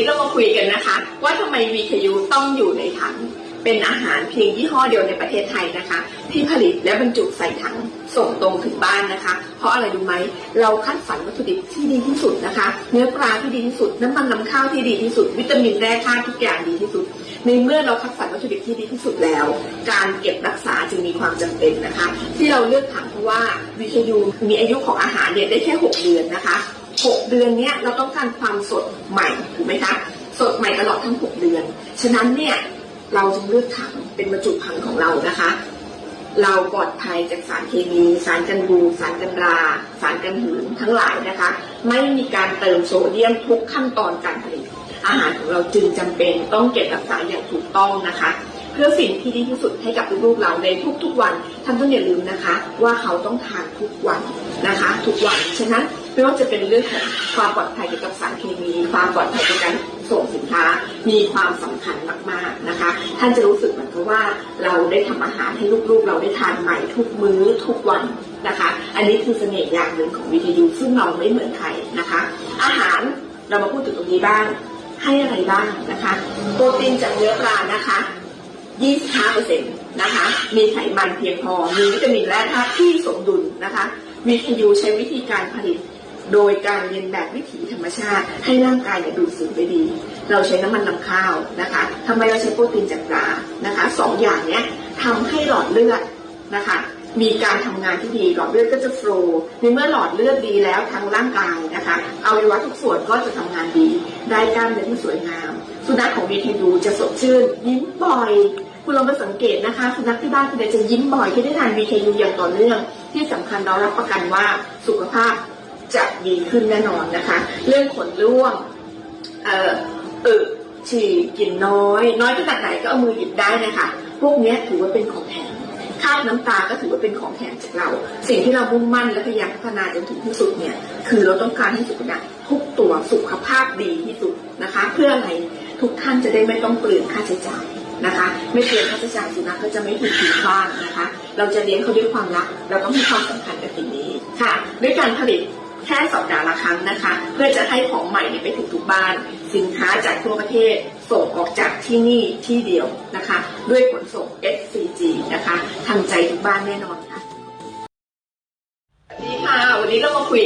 นี้เรามาคุยกันนะคะ ว่าทำไม VKU ต้องอยู่ในถัง เป็นอาหารเพียงยี่ห้อเดียวในประเทศไทยนะคะ ที่ผลิตและบรรจุใส่ถังส่งตรงถึงบ้านนะคะ เพราะอะไรรู้ไหมเราคัดสรรวัตถุดิบที่ดีที่สุดนะคะ เนื้อปลาที่ดีที่สุด น้ำมันลำข้าวที่ดีที่สุด วิตามินแร่ธาตุทุกอย่างดีที่สุด ในเมื่อเราคัดสรรวัตถุดิบที่ดีที่สุดแล้ว การเก็บรักษาจึงมีความจำเป็นนะคะ ที่เราเลือกถังเพราะว่า VKU มีอายุของอาหารเนี่ยได้แค่ 6 เดือนนะคะ 6 เดือนเนี้ยเราต้องการความสดใหม่ถูกไหมคะสดใหม่ตลอดทั้ง 6 เดือน ฉะนั้นเนี่ยเราจึงเลือกถังเป็นบรรจุภัณฑ์ของเรานะคะ เราปลอดภัยจากสารเคมี สารกันบูดสารกันรา สารกันหืนทั้งหลายนะคะ ไม่มีการเติมโซเดียมทุกขั้นตอนการผลิต อาหารของเราจึงจำเป็นต้องเก็บรักษาอย่างถูกต้องนะคะ เพื่อสิ่งที่ดีที่สุดให้กับลูกๆเราในทุกๆวันท่านต้องอย่าลืมนะคะ ว่าเขาต้องทานทุกวันนะคะ ทุกวันฉะนั้น ไม่ว่าจะเป็นเรื่องของความปลอดภัยเกี่ยวกับสารเคมี ความปลอดภัยในการส่งสินค้า มีความสำคัญมากๆนะคะ ท่านจะรู้สึกเหมือนกับว่าเราได้ทำอาหารให้ลูกๆ เราได้ทานใหม่ทุกมื้อทุกวันนะคะ อันนี้คือเสน่ห์อย่างหนึ่งของวิทยุซึ่งเราไม่เหมือนใครนะคะ อาหารเรามาพูดถึงตรงนี้บ้าง ให้อะไรบ้างนะคะ โปรตีนจากเนื้อปลานะคะ25%นะคะ มีไขมันเพียงพอ มีวิตามินแร่ธาตุที่สมดุลนะคะวิทยุใช้วิธีการผลิต โดยการเรียนแบบวิถีธรรมชาติ ให้ร่างกายเนี่ยดูดซึมได้ดี เราใช้น้ำมันลำข้าวนะคะทำไมเราใช้โปรตีนจากปลานะคะสองอย่างเนี้ยทำให้หลอดเลือดนะคะมีการทำงานที่ดีหลอดเลือดก็จะโฟลว์ในเมื่อหลอดเลือดดีแล้วทางร่างกายนะคะอวัยวะทุกส่วนก็จะทำงานดี ได้กล้ามเนื้อที่สวยงาม สุนัขของ VTU จะสดชื่น ยิ้มบ่อย คุณลองมาสังเกตนะคะสุนัขที่บ้านคุณเนี่จะยิ้มบ่อยที่ได้ทาน VKU อย่างต่อเนื่อง ที่สำคัญเรารับประกันว่าสุขภาพ จะดีขึ้นแน่นอนนะคะ เรื่องขนร่วง เอ่ออึฉี่กลิ่นน้อย น้อยขนาดไหนก็เอามือหยิบได้นะคะ พวกนี้ถือว่าเป็นของแถมคาบน้ำตาก็ถือว่าเป็นของแถมจากเรา สิ่งที่เรามุ่งมั่นและพยายามพัฒนาจนถึงที่สุดเนี่ย คือเราต้องการให้สุนัขทุกตัวสุขภาพดีที่สุดนะคะ เพื่ออะไรทุกท่านจะได้ไม่ต้องเปลืองค่าใช้จ่ายนะคะ ไม่เปลืองค่าใช้จ่ายสุนัขก็จะไม่ถูกทิ้งบ้านนะคะ เราจะเลี้ยงเขาด้วยความรัก เราต้องให้ความสำคัญกับสิ่งนี้ค่ะ ด้วยการผลิต แค่สัปดาห์ละครั้งนะคะ เพื่อจะให้ของใหม่เนี่ยไปถึงทุกบ้าน สินค้าจากทั่วประเทศส่งออกจากที่นี่ที่เดียวนะคะ ด้วยขนส่ง SCG นะคะทำใจทุกบ้านแน่นอนค่ะสวัสดีค่ะ วันนี้เรามาคุย